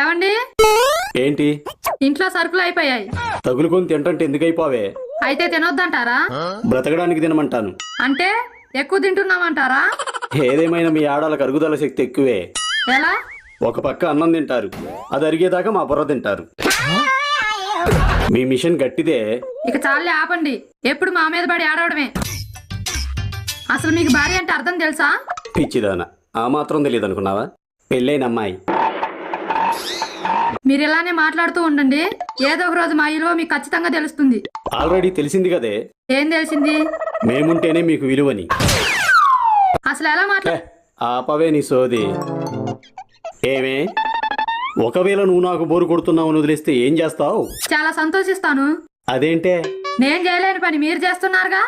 ఏమండి? ఏంటి? ఇంట్లో సరుకులు అయిపోయాయి. తగులుకొని తింటంటే ఎందుకైపోవే? అయితే తినొద్దంటారా? బ్రతకడానికి తినమంటాను. అంటే ఎక్కువ తింటున్నామంటారా? ఏదేమైనా మీ ఆడాలకు అరుగుదల శక్తి ఎక్కువే. ఎలా? ఒక పక్క అన్నం తింటారు. అది అరిగేదాకా మా బుర్ర తింటారు. మీ మిషన్ గట్టిదే. ఇక చాలే ఆపండి. ఎప్పుడు మా మీద పడి ఆడవడమే. అసలు మీకు భార్య అంటే అర్థం తెలుసా? పిచ్చిదాన. ఆ మాత్రం తెలియదు అనుకున్నావా పెళ్ళైన అమ్మాయి. మీరు ఇలానే మాట్లాడుతూ ఉండండి. ఏదో ఒక రోజు మా విలువ మీకు ఖచ్చితంగా తెలుస్తుంది. ఆల్రెడీ తెలిసింది కదే. ఏం తెలిసింది? మేముంటేనే మీకు విలువని. అసలు ఎలా మాట్లా ఆపవే నీ సోది. ఏమే? ఒకవేళ నువ్వు నాకు బోరు కొడుతున్నావు వదిలేస్తే ఏం చేస్తావు? చాలా సంతోషిస్తాను. అదేంటే? నేను చేయలేని పని మీరు చేస్తున్నారుగా?